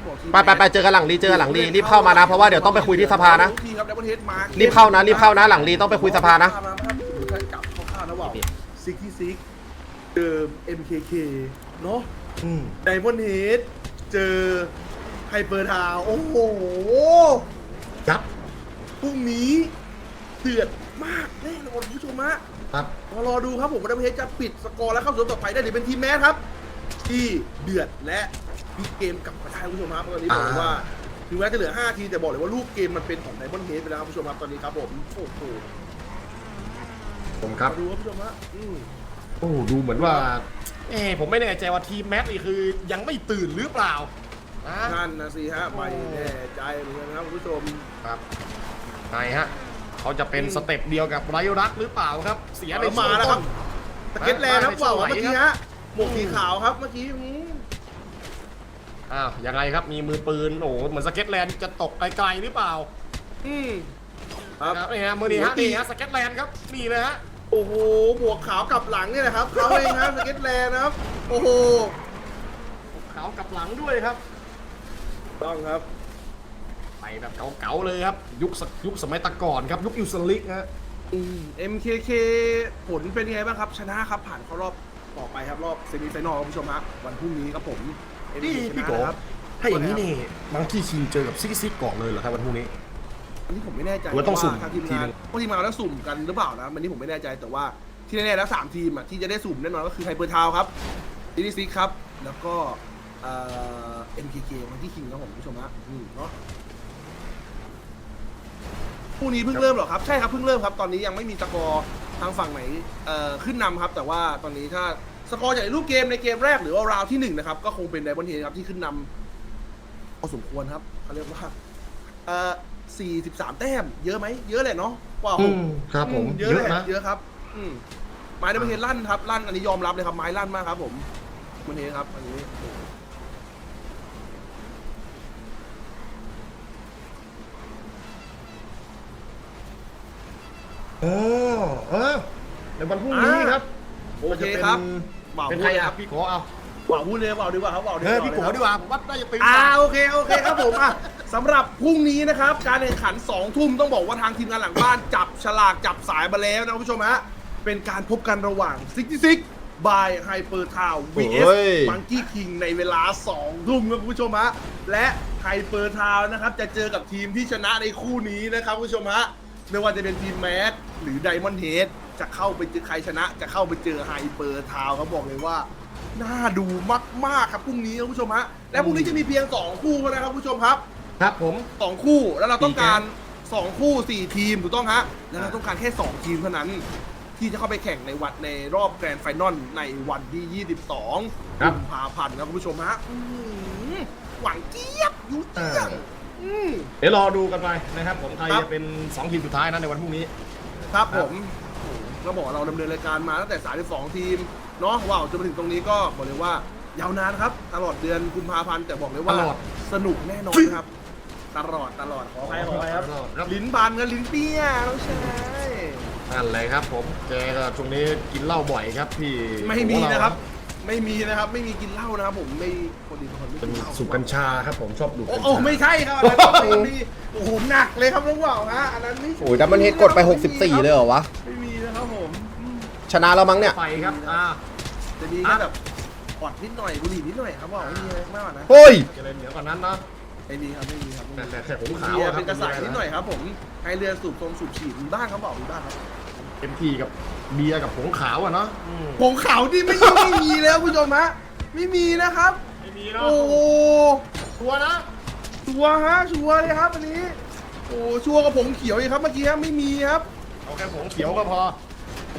ต้องบอกทีมไปไปไปเจอกันหลังรีเจอกันหลังรีรีบเข้ามานะเพราะว่าเดี๋ยวต้องไปคุยที่สภานะทีครับดับเบิลเฮดมารีบเข้านะรีบเข้านะหลังรีต้องไปคุยสภานะมครับดูท่านกลับเข้าๆนะว่าวซิกที่ซิกเดิม MKK เนาะอืมไดมอนด์เฮดเจอไฮเปอร์ทาวน์โอ้โหครับพรุ่งนี้เดือดมากแน่นอนคุณผู้ชมฮะครับมารอดูครับผมว่าดับเบิลเฮดจะปิดสกอร์แล้วเข้าสู่ต่อไปได้หรือเป็นทีมแมสครับ ที่เดือดและ มีเกมกลับมาได้คุณผู้ชมครับตอนนี้บอกเลยว่าถึงแม้จะเหลือ 5 ทีแต่บอกเลยว่าลูกเกมมันเป็นของไดมอนด์เฮดไปแล้วครับคุณผู้ชมครับตอนนี้ครับผมโอ้โหผมครับมาดูครับคุณผู้ชมฮะอืม โอ้ดูเหมือนว่าเอ๊ะผมไม่แน่ใจว่าทีมแมทนี่คือยังไม่ตื่นหรือเปล่านะนั่นนะสิฮะไม่แน่ใจเหมือนกันนะครับคุณผู้ชม ครับไงฮะเขาจะเป็นสเต็ปเดียวกับไรรักหรือเปล่าครับ เสียในเอามาแล้วครับ สเก็ตแลนด์ครับมาว่าวในเมื่อช่วงไหนกี้ฮะหมวกสีขาวครับเมื่อกี้อืม อ้าว ยังไงครับ มีมือปืน โอ้โห เหมือนสเก็ตแลนด์จะตกไกลๆหรือเปล่า อืมครับครับนี่ฮะมือนี้ฮะโอ้โหนี่ฮะสเก็ตแลนด์ครับ นี่เลยฮะ โอ้โหหมวกขาวกลับหลังเนี่ยนะครับเขาเองครับสเก็ตแลนด์นะครับ โอ้โหขาวกับหลังด้วยครับ ต้องครับ ไปแบบเก่าๆเลยครับ ยุคสยุคสมัยแตะก่อนครับ ยุคอิวสลิกฮะอืม MKK ผลเป็นยังไงบ้างครับ ชนะครับผ่านเข้ารอบต่อไปครับรอบเซมิไฟนอลครับคุณผู้ชมฮะวันพรุ่งนี้ครับผม MKK นี่พี่โกชนะครับถ้าอย่างนี้นี่บางที่ชิงเจอกับซิกซิกก่อนเลยเหรอครับวันพรุ่งนี้ อันนี้ผมไม่แน่ใจหรือว่าต้องสุ่มทางทีมทีงานนึงพวกทีมงานแล้วสุ่มกันหรือเปล่านะวันนี้ผมไม่แน่ใจแต่ว่าที่แน่ๆแล้วสามทีมอะที่จะได้สุ่มแน่นอนก็คือไฮเปอร์ทาวครับดีดีซิกครับ แล้วก็เอ่อ MKK วันที่คิงครับผมคุณผู้ชมฮะอืมเนาะคู่นี้เพิ่งเริ่มเหรอครับใช่ครับเพิ่งเริ่มครับตอนนี้ยังไม่มีสกอร์ทางฝั่งไหนเอ่อขึ้นนำครับ แต่ว่าตอนนี้ถ้า สกอร์จากรูปเกมในเกมแรกหรือว่าราวที่หนึ่งนะครับ ก็คงเป็นไดบอนเทครับที่ขึ้นนำพอสมควรครับเขาเรียกว่าเอ่อ43แต้ม เยอะไหมเยอะแหละเนาะกว่าหกครับผมอืเยอะแหละเยอะครับ อืมไม้ไดบอนเทลั่นครับลั่นอันนี้ยอมรับเลยครับไม้ลั่นมากครับ ผมคุณเทครับ อันนี้โอ้เออในวันพรุ่งนี้ครับโอเคครับ บ่าวเป็นพูใครดเลยคอะรับพี่ขอเอาบ่าวพูดเลยบ่าวดีกว่าครับบ่าวดีกเอว่าอพี่โกเลยครับดีกว่าผมว่าน่าจะตื่นอ่าสายโอเคโอเคครับผมอะสำหรับพรุ่งนี้นะครับ การแข่งขัน2ทุ่มต้องบอกว่าทางทีมงานหลังบ้านจับฉลากจับสายมาแล้วนะคุณผู้ชมฮะเป็นการพบกันระหว่าง66 by Hyper Town vs โอ้ย Monkey King ในเวลา2ทุ่มครับคุณผู้ชมฮะและ Hyper Town นะครับจะเจอกับทีมที่ชนะในคู่นี้นะครับคุณผู้ชมฮะไม่ว่าจะเป็นทีมแมสหรือ Diamond Head จะเข้าไปเจอใครชนะ จะเข้าไปเจอ Hyper Town เขาบอกเลยว่า น่าดูมากๆครับพรุ่งนี้ครับคุณผู้ชมฮะและพรุ่งนี้จะมีเพียง 2 คู่เท่านะครับคุณผู้ชมครับ ครับผม2คู่แล้วเราต้องการ2คู่4ทีมถูกต้องฮะแล้วเราต้องการแค่2ทีมเท่านั้น ที่จะเข้าไปแข่งในวันในรอบแกรนด์ไฟนอลในวันที่ 22ครับกุมภาพันธ์ครับคุณผู้ชมฮะอื้อหือหวังเจี๊ยบยูเจียงอืมเดี๋ยวรอดูกันไปนะครับผมไทยครับจะเป็น 2 ทีมสุดท้ายนะในวันพรุ่งนี้ ครับผม ก็บอกว่าเราดำเนินรายการมาตั้งแต่ 32 ทีมเนาะว้าวจนมาถึงตรงนี้ก็บอกเลยว่ายาวนานครับ ตลอดเดือนกุมภาพันธ์แต่บอกเลยว่าตลอด สนุกแน่นอนครับ ตลอดตลอดขออภัยขออภัยครับตลอดครับลิ้นบานกับลิ้นเปี้ยน้องชายนั่นเลยครับผมแกก็ช่วงนี้กินเหล้าบ่อยครับพี่ไม่มีนะครับ ไม่มีนะครับ ไม่มีกินเหล้านะครับผมไม่คนดีเป็นคนไม่เป็นกินเหล้าสูบกัญชาครับผมชอบดูดโอ้กัญโอ้ชา ไม่ใช่ครับอันนั้นไม่มีโอ้โหหนักเลยครับน้องว่าวฮะอันนั้นไม่ โอ้ยดับเบิลเฮดกดไป 64 เลยเหรอวะ ไม่มีนะครับผมอืม ชนะแล้วมั้งเนี่ยไปครับอ่าจะมีแค่แบบอดนิดหน่อยบุหรี่นิดหน่อยครับว่าวไม่มีอะไรมากกว่านะเฮ้ย เจริญเหนือกว่านั้นนะไม่มีครับไม่มีครับแต่ไม่มีแต่แค่ผมขาวเบียอะร์ครัเป็นกระสายนิดหน่อยคครับรับผมให้เรือสูบตรงสูบฉีดมีบ้างครับบอกมีบ้างครับเต็มที่กับเบียร์กับผงขาวอะเนาะอืมผงขาวที่ไม่ไม่มีแล้วคุณผู้ชมฮะไม่มีนะครับ ไม่มีเนาะโอ้โหชัวร์นะชัวร์ฮะชัวร์เลยครับอันนี้ โอ้ชัวร์กับผงเขียวอีกครับเมื่อกี้ไม่มีครับเอาแค่ผงเขียวก็พอ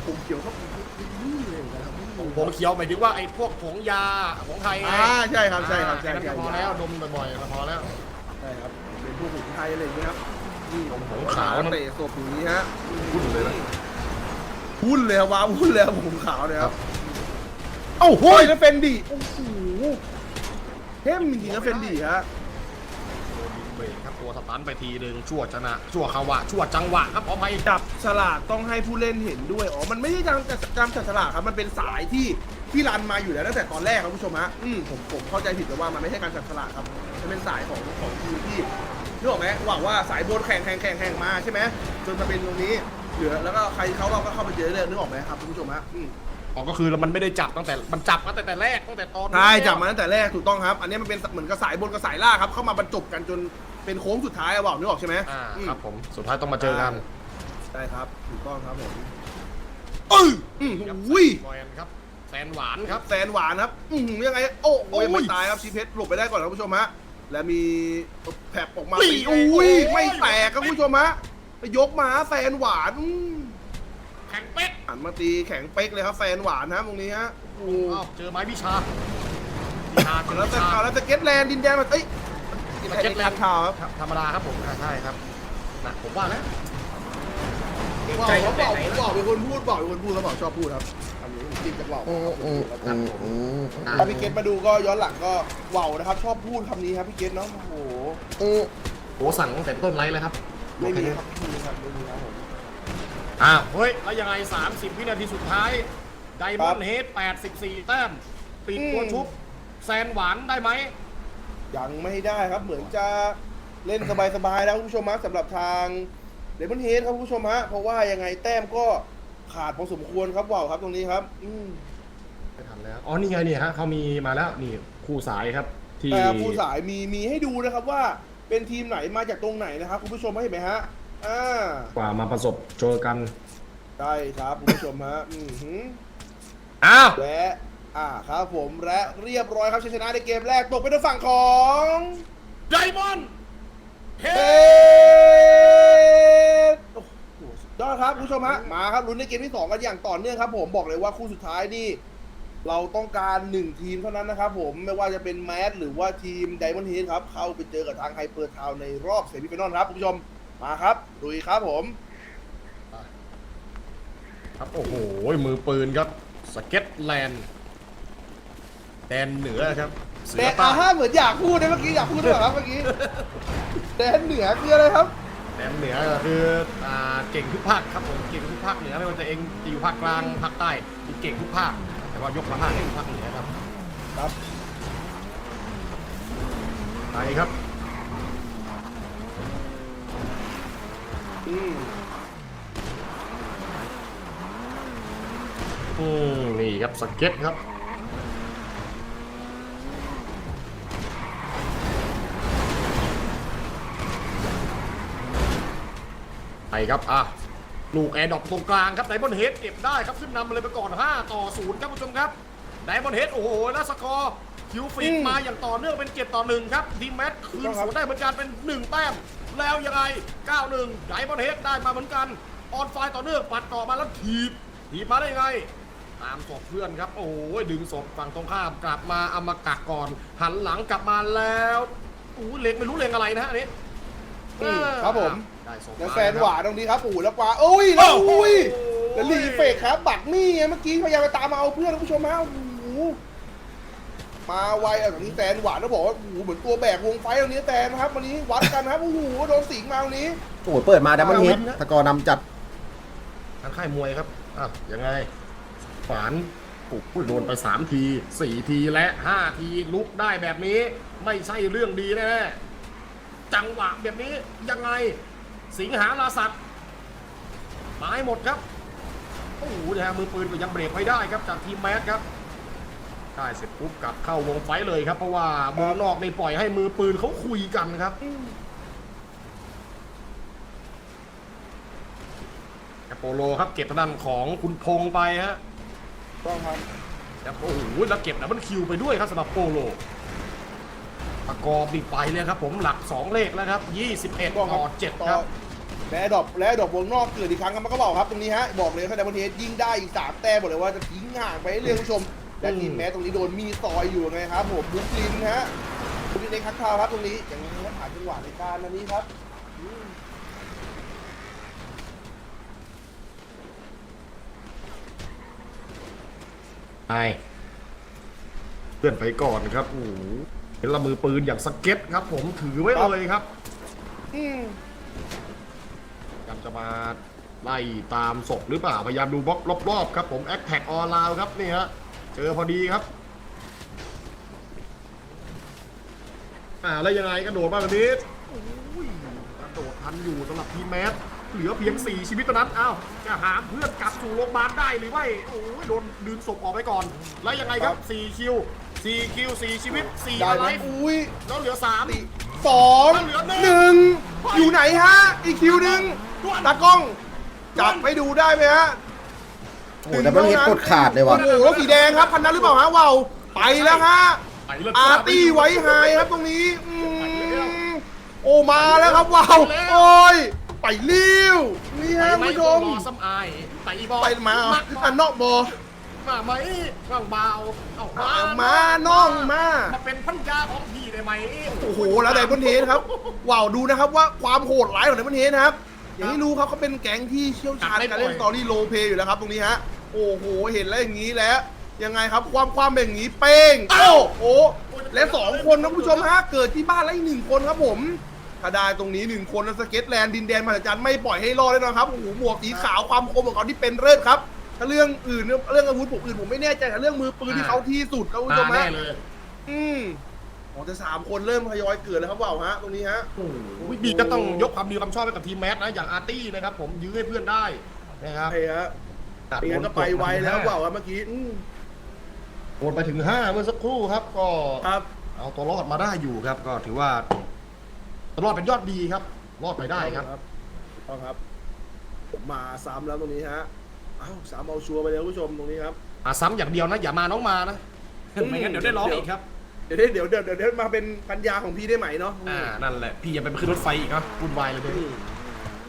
ผงเขียวครับไม่มีเลยนะครับไม่มีผงเขียวหมายถึงว่าไอ้พวกผงยาผงไทยไงอ่าใช่ครับใช่ครับแค่ใช่นั้นใช่ก็พอแล้วดมบ่อยๆก็พอแล้ว ใช่ครับเป็นพวกผงไทยอะไรอย่างเงี้ยครับนี่ผงขาวนะ เตะศพอย่างนี้ฮะวุ่นเลยนะ วุ่นเลยครับว้าวุ่นเลยครับผงขาวเนี่ยครับเอ้าโอ้ยแล้วเฟนดี้โอ้โหเข้มจริงๆนะเฟนดี้ฮะ โดนยิงเบรกครับตัว สตันไปทีหนึ่งชั่วชนะชั่วขาวะชั่วจังหวะครับขออภัยจับฉลากต้องให้ผู้เล่นเห็นด้วย อ๋อ มันไม่ใช่การจับการจับฉลากครับ มันเป็นสายที่พี่รันมาอยู่แล้วตั้งแต่ตอนแรกครับผู้ชมฮะ อืมผมผมเข้าใจผิดแต่ว่ามันไม่ใช่การจัดสลากครับ มันเป็นสายของของทีมที่นึกออกไหมหวังว่าสายบนแข่งแข่งแข่งแข่งมาใช่ไหมจนมาเป็นตรงนี้ เหลือแล้วก็ใครเขาเราก็เข้าไปเจอเลยนึกออกไหมครับคุณผู้ชมฮะอืมอ๋อก็คือมันไม่ได้จับตั้งแต่ มันจับมาตั้งแต่แรกตั้งแต่ตอนนู้นใช่แล้วจับมาตั้งแต่แรกถูกต้องครับ อันนี้มันเป็นเหมือนกับสายบนกับสายล่างครับ เข้ามาบรรจบกันจน เป็นโค้งสุดท้ายอะบอกนึกออกใช่ไหมอ่าอืมครับผมสุดท้ายต้องมาเจอกันใช่ครับถูกต้องครับผมเอออืมครับอุ้ยแซนครับแซนหวานครับ แสนหวานครับอืมยังไง โอ้โหโอ้ยยังไม่ตายครับชีเพชรหลบไปได้ก่อนครับคุณผู้ชมฮะและมีแผลบออกมาอุ้ยตีโอ้อุ้ยยไม่แตกครับคุณผู้ชมฮะไปยกมาแสนหวานอืมแข่งเป๊กหันมาตีแข็งเป๊กเลยครับแสนหวานนะตรงนี้ฮะโอ้อ้าวเจอไม้วิชาวิชาเจอแล้ววิจะชาเอาแล้วจะเก็ตแลนด์ดินแดนมันเอ้ย สเก็ตแลนด์ข่าวครับครับธรรมดาครับผมอ่าใช่ครับนะผมว่านะบอกเขาบอกผมบอกเป็นคนพูดบอกเป็นคนพูดเขาบอกชอบพูดครับอันนี้ผมจริงจะบอกครับผมถ้าพี่เกตมาดูก็ย้อนหลังก็เว่าวนะครับ ชอบพูดคำนี้ครับพี่เกตเนาะโอ้โหโอ้สั่งตั้งแต่ต้นไลฟ์เลยครับไม่มีครับไม่มีครับไม่มีครับผมอ้าวเฮ้ยแล้วยังไง 30 วินาทีสุดท้ายไดมครัอบนด์เฮด84แต้มปิดตัวอืมชุบแซนหวานได้ไหม ยังไม่ได้ครับเหมือนจะเล่นสบายๆแล้วคุณผู้ชมฮะสำหรับทางเดมอนเฮดครับคุณผู้ชมฮะเพราะว่ายังไงแต้มก็ขาดพอสมควรครับว่าวครับตรงนี้ครับ อืมไม่ทันแล้ว อ๋อ นี่ไงเนี่ยฮะเขามีมาแล้วนี่คู่สายครับ ที่แต่ผู้สายมีมีให้ดูนะครับว่าเป็นทีมไหนมาจากตรงไหนนะครับคุณผู้ชมเห็นไหมฮะอ่า กว่ามาประสบเจอกัน ใช่ครับคุณผู้ชมฮะ อือหืออ้าว และ อ่าครับผมและเรียบร้อยครับชัยชนะในเกมแรกตกเป็นทางฝั่งของไดมอนด์เฮเฮดดโอ้โหสุดยอดครับคุณผู้ชมฮะมาครับลุ้นในเกมที่สองกันอย่างต่อเนื่องครับผมบอกเลยว่าคู่สุดท้ายนี่เราต้องการหนึ่งทีมเท่านั้นนะครับผมไม่ว่าจะเป็นแมสหรือว่าทีมไดมอนด์เฮดครับเข้าไปเจอกับทางไฮเปอร์ทาวในรอบเซมิไฟนอลครับคุณผู้ชมมาครับลุยครับผมครับ โอ้โห มือปืนครับ สเก็ตแลนด์ แดนเหนือครับเสืแต่อใต้อาห้าเหมือนอยากพูดนะเมื่อกี้อยากพูดด้วยเหรอครับเมื่อกี้แดนเหนือคืออะไรครับ แดนเหนือก็คืออ่าเก่งทุกภาคครับผมเก่งทุกภาคเหนือไม่ว่าจะเองจะอยู่ภาคกลางภาคใต้เก่งทุกภาคแต่ว่ายกมาภาคเก่งภาคเหนือครับครับ ไปครับอืมอืมนี่ครับสเก็ตครับ ไปครับ อะ ลูกแอร์ดรอปตรงกลางครับไดมอนเฮดเก็บได้ครับขึ้นนำมาเลยไปก่อน 5 ต่อ 0 ครับผู้ชมครับไดมอนเฮดโอ้โห แล้วสกอร์คิวฟิกมาอย่างต่อเนื่องเป็น 7 ต่อ 1 ครับทีมแมทคืนศูนย์ได้เหมือนกันเป็น 1 แต้ม แล้วยังไง 9-1ไดมอนเฮดได้มาเหมือนกัน ออนไฟต่อเนื่องปัดต่อมาแล้วถีบถีบมาได้ยังไงตามศพเพื่อนครับ โอ้ยดึงศพฝั่งตรงข้ามกลับมาเอามากักก่อน หันหลังกลับมาแล้วอู้เล็งไม่รู้เล็งอะไรนะฮะอันนี้อืมครับผม ได้ศพแล้วมาแฟนครับหวานตรงนี้ครับโอ้โหแล้วกว่าโอ้ยแล้วโอ้โหอุ้ยแล้วรีเฟกครับ บักนี่ไงเมื่อกี้พยายามไปตามมาเอาเพื่อนคุณผู้ชมฮะโอ้โหมาไวอะตรงนี้แฟนหวานต้องบอกว่าโอ้โหเหมือนตัวแบกวงไฟตรงนี้แฟนครับวันนี้วัดกันครับโอ้โหโดนสิงมาตรงนี้ โอ้โหเปิดมาดับเบิลเฮดสกอร์นำจัดทางค่ายมวยครับอะยังไงฝานโอ้โหโดนไป 3 ที 4 ทีและ 5 ทีลุกได้แบบนี้ ไม่ใช่เรื่องดีแน่ๆจังหวะแบบนี้ยังไง สิงหาราสัตว์ตายหมดครับ โอ้โหนะฮะมือปืนก็ยังเบรกไม่ได้ครับจากทีมแมสครับ ได้เสร็จปุ๊บกลับเข้าวงไฟเลยครับ เพราะว่าวงนอกในปล่อยให้มือปืนเขาคุยกันครับแอปโปโลครับเก็บทางด้านของคุณพงษ์ไปฮะต้องครับแล้วโอ้โหแล้วเก็บดับเบิลคิวไปด้วยครับสำหรับโปโล ประกอบนี่ไปเลยครับผมหลัก 2 เลขแล้วครับ 21ต้องคต่รัอบ7ครับ และดอกและดอกวงนอกเกิดอีกครั้งครับมันก็บอกครับตรงนี้ฮะบอกเลยถ้าดับเบิลเทสยิงได้อีกสามแต้มบอกเลยว่าจะทิ้งห่างไปเรื่อยๆคุณผู้ชมและทีมแม้ตรงนี้โดนมีซอยอยู่ไงครับผมบุกลินฮะบุกลินเองคักคาวครับตรงนี้อย่างนี้ครับหาจังหวะในการอันนี้ครับอืมไปเพื่อนไปก่อนครับโอ้โห เห็นละมือปืนอย่างสเก็ตครับ ผมถือไว้เลยครับอืมกันจะมาไล่ตามศพหรือเปล่า พยายามดูบล็อกรอบๆครับผมแอคแท็กออนไลน์ครับนี่ฮะเจอพอดีครับอ่าแล้วยังไงกระโดดมาแบบนี้โอ้ยกระโดดทันอยู่สำหรับทีมแมสเหลือเพียง 4 ชีวิตเท่านั้นอ้าวจะหามเพื่อนกลับสู่โรงพยาบาลได้หรือไม่โอ้ยโดนดึงศพออกไปก่อน แล้วยังไงครับ4คิว 4คิว4ชีวิต4ได้อะไหไรมอุ้ยแล้วเหลือ3สองหนึ่งอยู่ไหนฮะ อีกคิวหนึ่งตากล้อง จับไปดูได้ไหมฮะ โอ้โหดับเบิลเฮดกดขาดเลยว่ะ โอ้โหแล้วสีแดงครับคันนั้นหรือเปล่าฮะว้าวไปแล้วฮะ ไปแล้วอาร์ตี้ไว้ไฮครับตรงนี้อืมโอมาแล้วครับว้าวโอ้ย ไปเลี้ยวนี่ไปฮะไหมคุณผู้ชก็มรอซ้ำอายไปอีบอลไปมาอันนอกบอ มาไหมว่างเบาเอาเอามาน้องมา มาเป็นพันยาของพี่ได้ไหมโอ้โหแล้วไดมอนเฮดครับว้าวดูนะครับว่าความโหดร้ายของไดมอนเฮดนะครับ อย่างที่รู้ครับเขาเป็นแก๊งที่เชี่ยวชาญในการเล่นสตอรี่โรลเพลย์อยู่แล้วครับตรงนี้ฮะโอ้โหเห็นแล้วอย่างนี้แล้วยังไงครับความความเป็นอย่างนี้เป้งโอ้โหและสองคนนะคุณผู้ชมฮะเกิดที่บ้านแล้วอีกหนึ่งคนครับผมถ้าได้ตรงนี้หนึ่งคนแล้วสเก็ตแลนด์ดินแดนมหัศจรรย์ไม่ปล่อยให้รอดแน่นอนครับโอ้โหหมวกสีขาวความคมของเขาที่เป็นเลิศครับ ถ้าเรื่องอื่นเรื่องอาวุธผมอื่นผมไม่แน่ใจแต่เรื่องมือปืนที่เขาที่สุดครับคุณผู้ชมามแน่ฮะเลย อืมโอ้แต่สามคนเริ่มทยอยเกิดแล้วครับว่าวฮะตรงนี้ฮะโอ้โหบีก็ต้องยกความดีความชอบให้กับทีมแมสนะอย่างอาร์ตี้นะครับ ผมยื้อให้เพื่อนได้นะครับใช่ฮะไม่งั้นก็ไปไวแล้วว่าวครับเมื่อกี้อืมโดนไปถึง5เมื่อสักครู่ครับ ก็ครับเอาตัวรอดมาได้อยู่ครับ ก็ถือว่าตัวรอดเป็นยอดดีครับ รอดไปได้ครับต้องครับผมมาซ้ำแล้วตรงนี้ฮะเอ้าสามเอาชัวร์ไปเลยคุณผู้ชมตรงนี้ครับอาซ้ำอย่างเดียวนะ อย่ามาน้องมานะอืมไม่งั้นเดี๋ยวได้ร้องอีกครับ เดี๋ยวได้เดี๋ยวเดี๋ยวเดี๋ยวเดี๋ยวมาเป็นปัญญาของพี่ได้ไหมเนาะอ่า นั่นแหละ พี่อย่าไปขึ้นรถไฟอีกนะวุ่นวายเลยเดี๋ยวอืนี้ม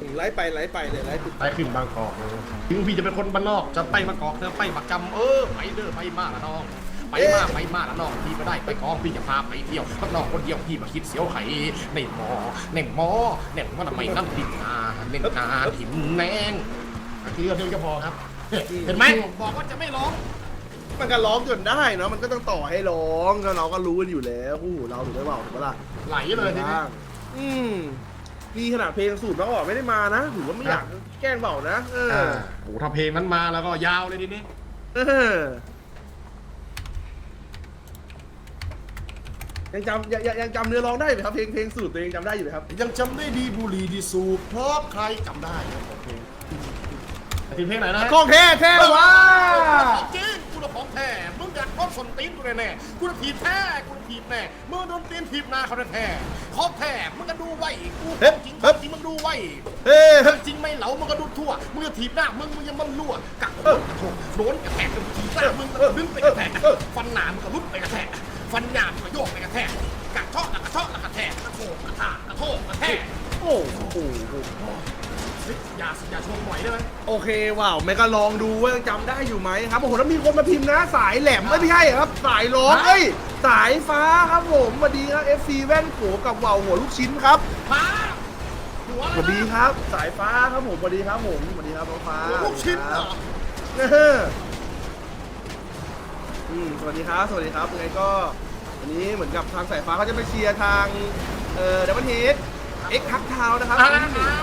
อืมไล่ไปไล่ไปเลยไล่ติดไปขึ้นบางกอกเลยถึงพี่จะเป็นคนบ้านนอก จะไปบางกอกเธอไปบักจำเออ ไปเด้อไปมาละน้อง ไปมาไปมาละน้อง พี่ก็ได้ไปกองพี่จะพาไปเที่ยวข้างนอกคนเดียวพี่มาคิดเสียวไข่ในหมอในหมอในว่าทำไมนั่งดินนาเล่นนาหินแนง ทีเดียวเดียวจะพอครับ เห็นไหมบอกว่าจะไม่ร้อง มันก็ร้องจนได้เนาะมันก็ต้องต่อให้ร้องก็เราก็รู้กันอยู่แล้วคู่หูเราถูกไหมเปล่าถูกปะล่ะไหลเลยทีนี้อืมนี่ขนาดเพลงสูตรน้องบอกไม่ได้มานะถือว่าไม่อยากแกล้งเบานะเอออ่าโอ้ถ้าเพลงนั้นมาแล้วก็ยาวเลยทีนี้ เออยังจำยังยังยังจำเนื้อร้องได้ไหมครับเพลงเพลงสูตรตัวเองจำได้อยู่ไหมครับ ยังจำได้ดีบุหรีดีสูบเพราะใครจำได้ครับโอเคแต่ ทีเพลงไหนนะกล้องแท้แท้ว้าจริงกูจะของแท้มึงอยากก้อนสนตีนกูแน่ๆกูจะถีบแท้กูจะถีบแน่มึงโดนตีนถีบหน้าเขาแท้ๆของแท้มึงก็ดูไว้กูของจริงของจริงมึงดูไว้เฮ้ยจริงไม่เหลามึงก็ดูทั่วมึงจะถีบหน้ามึงมึงยังมันรั่วกักโถโดนกระแทกกับถีบหน้ามึงก็ดึงไปกระแทกฟันหนามึงก็ลุกไปกระแทกฟันหยาบมึงก็โยกไปกระแทกกระเทาะกระเทาะกระแทกกระโถกระทากระโถกระแทกโอ้โห เฮ้ยอย่าอย่าชมหน่อยได้ไหมโอเคว้าวแม่ก็ลองดูว่ายังจำได้อยู่ไหมครับโอ้โหแล้วมีคนมาพิมพ์นะสายแหลมไม่ใช่ครับ สายร้องเอ้ยสายฟ้าครับผมสวัสดีครับ FC แว่นโขกับว่าวหัวลูกชิ้นครับฟ้าหัวสวัสดีครับ สายฟ้าครับผมสวัสดีครับผมสวัสดีครับน้องฟ้าหัวลูกชิ้นเหรอเอออืมสวัสดีครับสวัสดีครับยังไงก็วันนี้เหมือนกับทางสายฟ้าเขาจะไปเชียร์ทางเอ่อดับเบิลเฮดเอ็กทักทาวนะครับอ่ามาเชียร์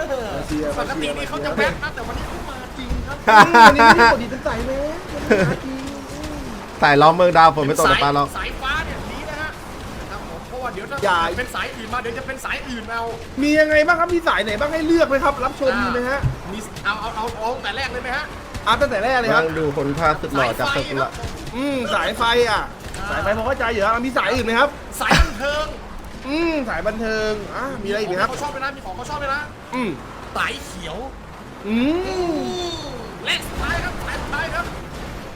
ปมากเชีติยร์นี่เขาจะแวะนะแต่วันนี้เขามาจริงครับอืมวันนี้ไม่ได้กดดีตั้งใจไหมวันนี้มาจริงอืมสายล้อมเมืองดาวฝนไม่ตกแต่ปลาเราสายฟ้าเนี่ยดีนะฮะครับผมเพราะว่าเดี๋ยวถ้าอย่าเป็นสายอื่นมาเดี๋ยวจะเป็นสายอื่นเอา มียังไงบ้างครับมีสายไหนบ้างให้เลือกไหมครับ รับชมมีไหมฮะมีเอาเอาเอาเอาตั้งแต่แรกเลยไหมฮะอะตั้งแต่แรกเลยครับนั่งดูคนพาสุดหล่อจากสกุละอืมสายไฟอะ สายไฟพอเข้าใจอยู่ครับมีสายอื่นไหมครับ สายบันเทิงอืมสายบันเทิงอะมีอะไรอีกไหมครับเขาชอบไหมนะมีของเขาชอบไหมนะ อืมสายเขียวอืมและสุดท้ายครับสายสุดท้ายครับ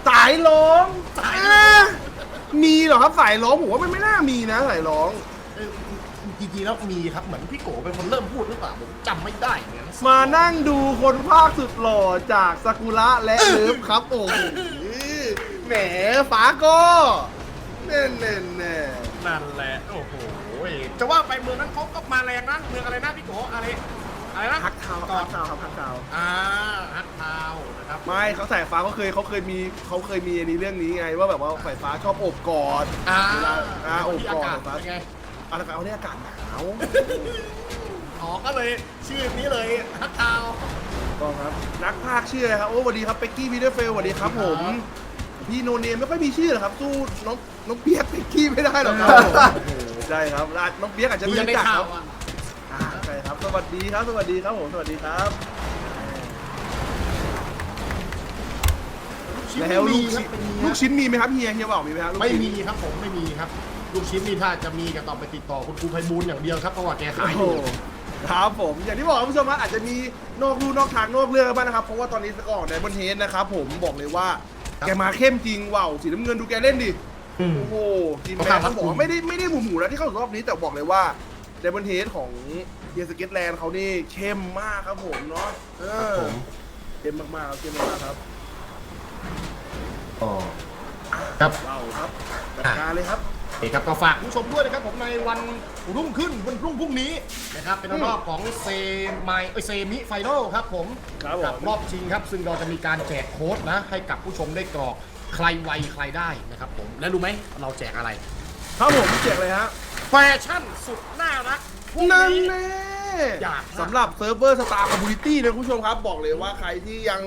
สายร้องสายร้อง อะมีเหรอครับสายร้องผมว่ามันไม่น่ามีนะสายร้องเออจริงๆแล้วมีครับเหมือนพี่โกเป็นคนเริ่มพูดหรือเปล่าผมจำไม่ได้เหมือนกันมานั่งดูคนภาคสุดหล่อจากซากุระและเลิฟครับโอ้โหแหมฟ้าก็เน่เน่เน่นั่นแหละ โอ้โหจะว่าไปเมืองนั้นเขาก็มาแรงนะเมืองอะไรนะพี่โกอะไร อะไรนะฮักทาวน์ฮักทาวน์ครับฮักทาวน์อ่าฮักทาวน์นะครับ ไม่เขาสายฟ้าเขาเคยเขาเคยมีเขาเคยมีอันนี้เรื่องนี้ไง ว่าแบบว่าสายฟ้าชอบโอบกอดอ่าเวลาอ่าโอบที่กอาอดกาศสายฟ้าเป็นไง อะไรกันเอาเนี่ยอากาศหนาวเอาออกก็เลยชื่อนี้เลยฮักทาวก็ครับนักพากย์ชื่ออะไรครับโอ้สวัสดีครับเป็กกี้พีเดอร์เฟลสวัสดีครับผมพี่โนเนมไม่ค่อยมีชื่อหรอกครับสู้น้องน้องเปียกเป็กกี้ไม่ได้หรอกครับผมใช่ครับอะน้องเปียกอาจจะดูไม่ยังรู้ได้จักข่าควรับ อะอ่าใช่ครับ สวัสดีครับ สวัสดีครับผม สวัสดีครับ ชิ้นแล้วไม่ลูมีกครัชิ้บนเป็นลูกชิ้นมีไหมครับเฮียเฮียบอกมีไหมครับลูกไม่ชิ้นมีครับผมไม่มีครับ ลูกชิ้นนี่ถ้าจะมีก็ต้องไปติดต่อคุณครูไพบูลย์อย่างเดียวครับเพราะว่าแกขายอโอ้ยู่โหครับผม อย่างที่บอกคุณผู้ชมว่าอาจจะมีนอกลู่นอกทางนอกเรื่องบ้างนะครับ เพราะว่าตอนนี้สกอร์ในบนเฮดนะครับผมบอกเลยว่าแกมาเข้มจริงว่าวสีน้ำเงินดูแกเล่นดิ อืม โอ้โหทีมแมนต้องบอกว่าไม่ได้ไม่ได้หมู่หมู่แล้วที่เข้าสู่รอบนี้แต่บอกเลยว่าไดมอนเฮดของ เฮียสเก็ตแลนด์เขานี่เข้มมากครับผมเนาะเออเข้มมากๆครับเข้มมากๆครับอ๋อ ครับ เราครับจัดการเลยครับ โอเคครับก็ฝากผู้ชมด้วยนะครับผมในวันรุ่งขึ้นวันพรุ่งพรุ่งนี้นะครับเป็นรอบของเซมายเอ้ยเซมิไฟนอลครับผมครับผม กับรอบชิงครับ ซึ่งเราจะมีการแจกโค้ดนะ ให้กับผู้ชมได้กรอกใครไวใครได้นะครับผมและรู้ไหมเราแจกอะไร ครับผมเจ็กเลยฮะ แฟชั่นสุดน่ารักพรุ่ง นั่นนี้แน่อยากนะสำหรับเซิร์ฟเวอร์สตาร์คอมมูนิตี้นะคุณผู้ชมครับ บอกเลยว่าใครที่ยัง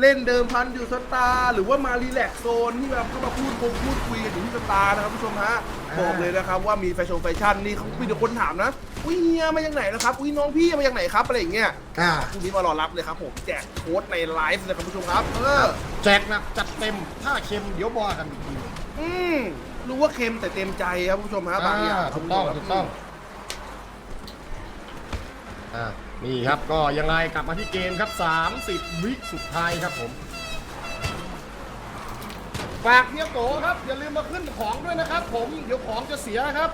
เล่นเดิมพันอยู่สตาร์หรือว่ามารีแลกซ์โซนที่แบบเข้ามาพูดคงพูดคุยกันอยู่ที่สตาร์นะครับคุณผู้ชมฮะบอกเลยนะครับว่ามีแฟชั่นแฟชั่นนี่เขามีแต่คนถามนะอุ้ยเฮียมาจากไหนนะครับอุ้ยน้องพี่มาจากไหนครับอะไรอย่างเงี้ยอ่าพรุ่งนี้มารอรับเลยครับผมแจกโค้ดในไลฟ์เลยครับคุณผู้ชมครับเออแจกหนักจัดเต็มถ้าเค็มเดี๋ยวบอกกันอีกทีอืมรู้ว่าเค็มแต่เต็มใจครับคุณผู้ชมฮะบางอย่างถูกต้องถูกต้อง อ่านี่ครับก็ยังไงกลับมาที่เกมครับ 30 วิสุดท้ายครับผมฝากเฮียโกครับ อย่าลืมมาขึ้นของด้วยนะครับ ผมเดี๋ยวของจะเสียครับ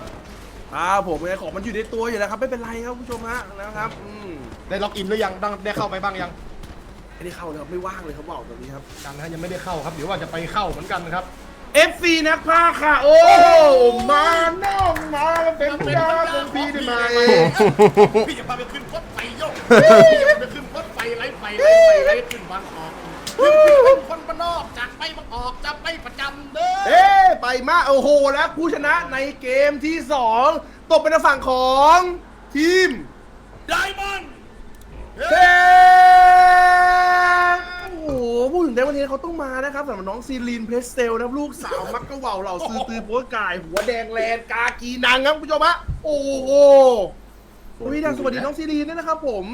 อ่าผมไงของมันอยู่ในตัวอยู่แล้วครับไม่เป็นไรครับคุณผู้ชมฮะนะครับอืมได้ล็อกอินหรือยังได้ได้เข้าไปบ้างยังไม่ได้เข้าเลยครับไม่ว่างเลยเขาบอกแบบนี้ครับกันนะยังไม่ได้เข้าครับเดี๋ยวว่าจะไปเข้าเหมือนกันครับ FC นักพากย์ค่ะ โอ้ มาน้องมาเป็นยาเป็นพี่ได้ไหมพี่จะพาไปขึ้นรถไฟโยกพี่จะไปขึ้นรถไฟไล่ไฟไล่ไฟไล่ขึ้นบางออกพี่เป็นคนบ้านนอกจากไปบางออกจะไปประจำเด้อเอ้ไปมาโอ้โหแล้วผู้ชนะในเกมที่2ตกเป็นทางฝั่งของทีมไดมอนด์เท โอ้โหพูดถึงไดวันนี้เขาต้องมานะครับสำหรับน้องซีลีนเพรสเซลนะครับลูกสาวมักกะเหว่าเหล่าซื้อตือโพสกาย หัวแดงแลนกากีนังครับคุณผู้ชมฮะโอ้โหวิดังสวัสดีน้องซีลีนด้วยนะครับผม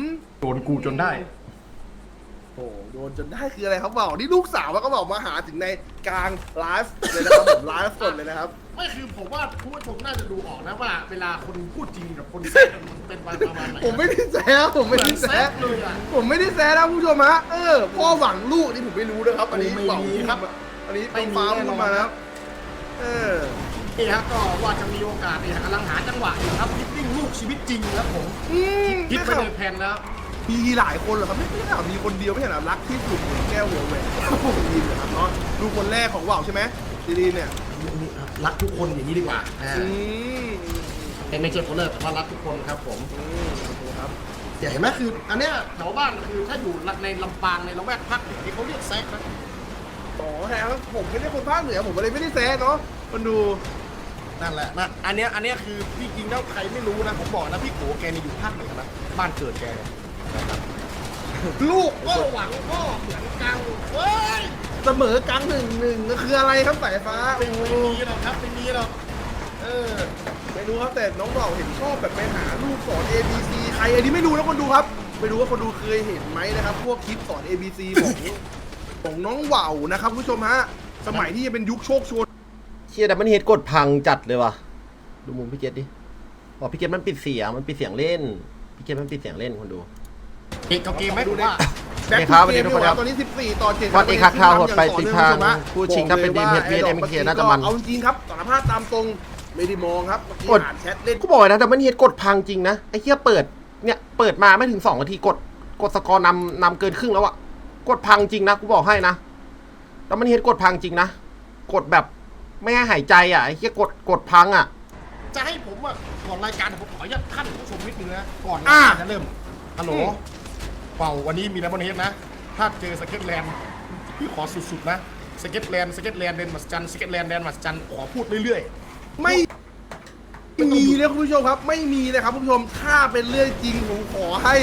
โดนกูจนได้ โอ้โหโดนจนได้คืออะไรครับเปล่านี่ลูกสาวมันก็บอกมาหาถึงในกลางไลฟ์เลยนะครับผมไลฟ์สดเลยนะครับ ไม่คือผมว่าผู้ชมน่าจะดูออกนะว่า เวลาคนพูดจริงกับคนแซะมันเป็นประมาณไหนผมไม่ได้แซะผมไม่ได้แซะเหมือนแซะเลยอะผมไม่ได้แซะนะคุณผู้ชมฮะเออพ่อหวังลูกนี่ผมไม่รู้นะครับอันนี้ไม่เปล่ามีครับ อันนี้ไม่ต้องมีฟ้าแน่นอนพูดมานะครับเออนี่ฮะก็ว่าจะมีโอกาสเนี่ยกำลังหาจังหวะอยู่ครับฮิตติ้งลูกชีวิตจริงครับผมอืมคิดไปไม่ในครับแผนแล้ว มีหลายคนเหรอครับไม่ใช่หรอมีคนเดียวไม่ใช่หรอรักที่สุดเหมือนแก้วหัวแหวนดีเลยครับเนาะดูคนแรกของว่าวใช่ไหมดีดีเนี่ยรักทุกคนอย่างนี้ดีกว่าอ่าอืมแต่ไม่ใช่คนเลิกแต่ว่ารักทุกคนครับผมอืมโอเคครับเห็นไหมคือ อันเนี้ยแถวบ้านคือถ้าอยู่ในลำปางในละแวกภาคเหนือที่เขาเรียกแซกนะอ๋อแฮะผมไม่ได้คนภาคเหนือผมเลยไม่ได้แซะเนาะคนดูนั่นแหละนะอันเนี้ยอันเนี้ยคือพี่จริงแล้วใครไม่รู้นะผมบอกนะพี่โกแกนี่อยู่ภาคเหนือนะบ้านเกิดแกนะครับ ลูกก็หวังพ่อเหมือนกันเฮ้ยเสมอกลางหนึ่งหนึ่งก็คืออะไรครับสายฟ้าไม่โอ้ไม่มีหรอกครับไม่มีหรอกเออไม่รู้ครับแต่น้องเราเห็นชอบแบบไปหารูปสอน A B C ใครอันนี้ไม่รู้นะคนดูครับไม่รู้ว่าคนดูเคยเห็นไหมนะครับ พวกคลิปสอน A B C ของของน้องเหว่าวนะครับคุณผู้ชมฮะสมัยที่ยังเป็นยุคโชคโชนเชียดับมันเฮดกดพังจัดเลยว่ะดูมุมพี่เกตดิอ๋อพี่เกตมันปิดเสียงมันปิดเสียงเล่นพี่เกตมันปิดเสียงเล่นคนดู เอกกับเกมไหมผมว่าแบ็คครัทูบเกมสวัสดีทุกคนครับตอนนี้14ต่อ7วัดอีกครับข่าวหดไปติดทางผู้ชิงถ้าเป็น DMH vs MK น่าจะมันเอาจริงๆครับสารภาพตามตรงไม่ได้มองครับเมื่อกี้กดอ่านแชทเล่นกูบอกเลยนะดับมันเฮดกดพังจริงนะไอ้เหี้ยเปิดเนี่ยเปิดมาไม่ถึงสองนาทีกดกดสกอร์นำนำเกินครึ่งแล้วอะกดพังจริงนะกูบอกให้นะดับมันเฮดกดพังจริงนะกดแบบไม่ให้หายใจอะไอ้เหี้ยกดกดพังอะจะให้ผมอะก่อนรายการผมขออนุญาตท่านผู้ชมนิดนึงนะก่อนอะจะเริ่ม ฮัลโหลอืมเป่าวันนี้มีแล้วบนเฮดนะ ถ้าเจอสเก็ตแลนด์พี่ขอสุดๆนะ สเก็ตแลนด์สเก็ตแลนด์เดนมาสจันสเก็ตแลนด์แดนมาสจันขอพูดเรื่อยไม่ไม่มีเลยคุณผู้ชมครับ ไม่มีเลยครับคุณผู้ชมถ้าเป็นเรื่องจริงผมขอให้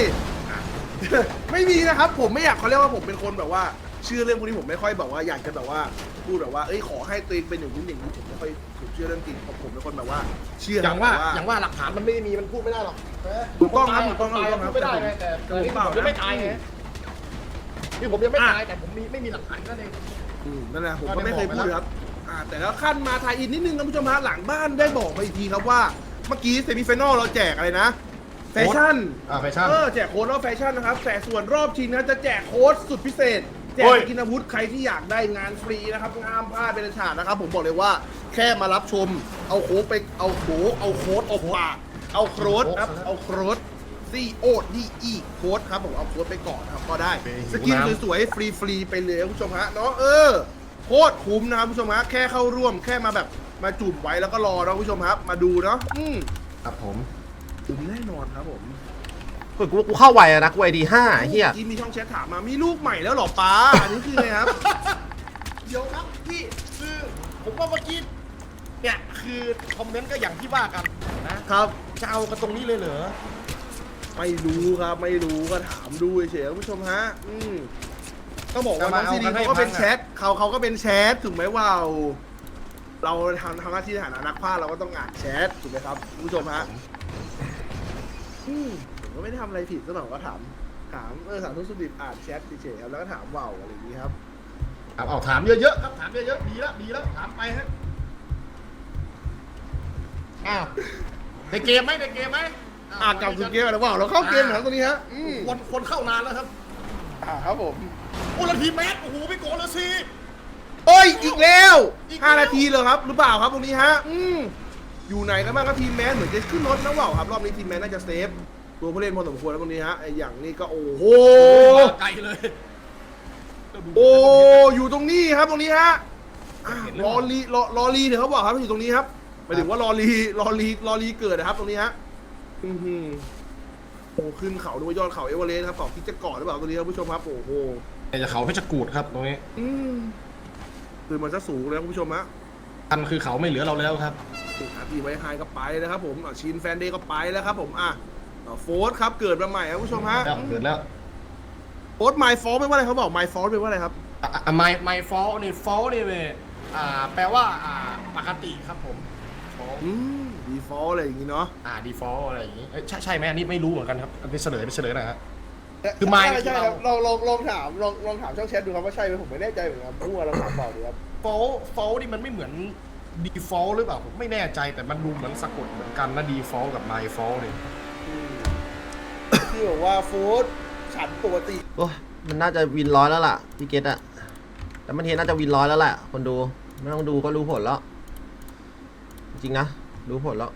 ไม่มีนะครับ ผมไม่อยากเขาเรียกว่าผมเป็นคนแบบว่าเชื่อเรื่องพวกนี้ผมไม่ค่อยแบบว่าอยากจะแบบว่าพูดแบบว่าเอ้ยขอให้ตัวเองเป็นอย่างนู้นอย่างนี้ผมไม่ค่อยผมเชื่อเรื่องจริงผมผมเป็นคนแบบว่า เชื่ออย่างว่าแบบอย่างว่าหลักฐานมันไม่มีมันพูดไม่ได้หรอกถูกต้องครับถูกต้องครับตายถูกต้องครับพูดไม่ได้ไงแต่แต่นี่ผมยังไม่ตายไงนี่ผมยังไม่ตายแต่ผมมีไม่มีหลักฐานนั่นเอง อืมนั่นแหละผมก็ก็ได้ไม่เคยบอกไปพูดแล้วครับอ่าแต่แล้วขั้นมาไทยอินนิดนึงนะคุณผู้ชมฮะหลังบ้านได้บอกมาอีกทีครับว่าเมื่อกี้เซมิไฟแนลเราแจกอะไรนะ แฟชั่น อ่าแฟชั่น เออแจกโค้ดรอบแฟชั่นนะครับแต่ส่วนรอบชิงนะจะแจกโค้ดสุดพิเศษ แจกโอ้ยสกินอาวุธใครที่อยากได้งานฟรีนะครับห้ามพลาดเป็นอันขาดนะครับ ผมบอกเลยว่าแค่มารับชม เอาโค้ดไปเอาโค้ดเอาโค้ดเอาปากเอาโค้ดครับเอาโค้ด C O D E โค้ดครับผมเอาโค้ดไปก่อนนะครับก็ได้สกินสวยๆฟรีๆไปเลยคุณผู้ชมฮะเนาะเออโคตรคุ้มนะครับคุณผู้ชมฮะแค่เข้าร่วมแค่มาแบบมาจุ่มไว้แล้วก็รอนะคุณผู้ชมครับ มาดูเนาะอืมครับผมคุ้มแน่นอนครับผม เฮ้ยกูกูเข้าไวอะนะกูไอดีห้าเฮียมื่อกี้มีช่องแชทถามมา มีลูกใหม่แล้วเหรอป้า อันนี้คือไงครับ เดี๋ยวครับพี่คือผมว่าเมื่อกี้เนี่ยคือคอมเมนต์ก็อย่างที่ว่ากันนะครับจะเอากันตรงนี้เลยเหรอไม่รู้ครับไม่รู้ก็ถามดูเฉยๆคุณผู้ชมฮะ อืมต้องบอกว่าน้องซีดีเขาก็เป็นแชทเขาเขาก็เป็นแชทถูกไหมว่าวเราทำทำหน้าที่ในฐานะนักพากย์เราก็ต้องอ่านแชทถูกไหมครับคุณผู้ชมฮะอืมผม ก็ไม่ได้ทำอะไรผิดสักหน่อยก็ถาม ถามเออถามทุกสุดิบอ่านแชทเฉยๆครับแล้วก็ถามว่าวอะไรอย่างนี้ครับเอาเอาถามเยอะๆครับถามเยอะๆดีแล้วดีแล้วถามไปฮะอ้าวในเกมไหมในเกมไหมอ่านกลับสู่เกมอะไรว่าวเราเข้าเกมนะครับตรงนี้ฮะอืมคนคนเข้านานแล้วครับอ่าครับผมโอ้ละทีแมสโอ้โหพี่โกละสิเอ้ยอีกแล้วอีกแล้วห้านาทีเลยครับ หรือเปล่าครับตรงนี้ฮะอืมอยู่ไหนกันบ้างครับทีมแมนเหมือนจะขึ้นรถนะว่าวครับ รอบนี้ทีมแมนน่าจะเซฟ ตัวผู้เล่นพอสมควรแล้วตรงนี้ฮะไออย่างนี้ก็โอ้โหมาไกลเลยโอ้อยู่ตรงนี้ครับตรงนี้ฮะอะเห็นหรือรเปอล่าลีรอรอลีเถอะเขาบอกครับอยู่ตรงนี้ครับหมายถึงว่ารอลีรอลีรอลีเกิดนะครับ ตรงนี้ฮะอือหือโอ้ขึ้นเขาดูว่ายอดเขาเอเวอเรสต์ครับเกาะคิดจะเกาะหรือเปล่าตรงนี้ครับผู้ชมครับโอ้โห แต่จะเขาเพชรกูดครับตรงนี้อืมคือมันจะสูงเลยครับคุณผู้ชมฮะอันคือเขาไม่เหลือเราแล้วครับอาร์ตีไวไฮก็ไปแล้วครับผมอะชินแฟนเดย์ก็ไปแล้วครับผมอะ อะโฟร์ธครับเกิดมาใหม่ครับคุณผู้ชมฮะแล้วเกิดแล้วโฟร์ธไมฟอลเป็นว่าอะไรเขาบอกไมฟอลเป็นว่าอะไรครับไมไมฟอลนี่ฟอลนี่เว้ยอ่าแปลว่าอ่าปกติครับผม fault อืมดีฟอลอะไรอย่างงี้เนาะอ่าดีฟอลอะไรอย่างงี้เอ้ยใช่ใช่ไหมอันนี้ไม่รู้เหมือนกันครับอันนี้เฉลยไปเฉลยหนะฮะ คือ Mine ใช่ใช่ครับเราลองลองลองถามลองลองถามช่องแชทดูครับว่าใช่ไหมผมไม่แน่ใจเหมือนกันมั่วเราถามเปล่าดีครับฟอลฟอลนี่มันไม่เหมือนดีฟอลหรือเปล่าผมไม่แน่ใจแต่มันดูเหมือนสะกดเหมือนกันนะดีฟอลกับไมฟอลเนี่ยอืม ที่บอกว่าฟูดฉันปกติโอ้ยมันน่าจะวินร้อยแล้วล่ะพี่เกตอะแต่มันเห็นน่าจะวินร้อยแล้วแหละคนดู ไม่ต้องดูก็รู้ผลแล้ว จริงนะ รู้ผลแล้ว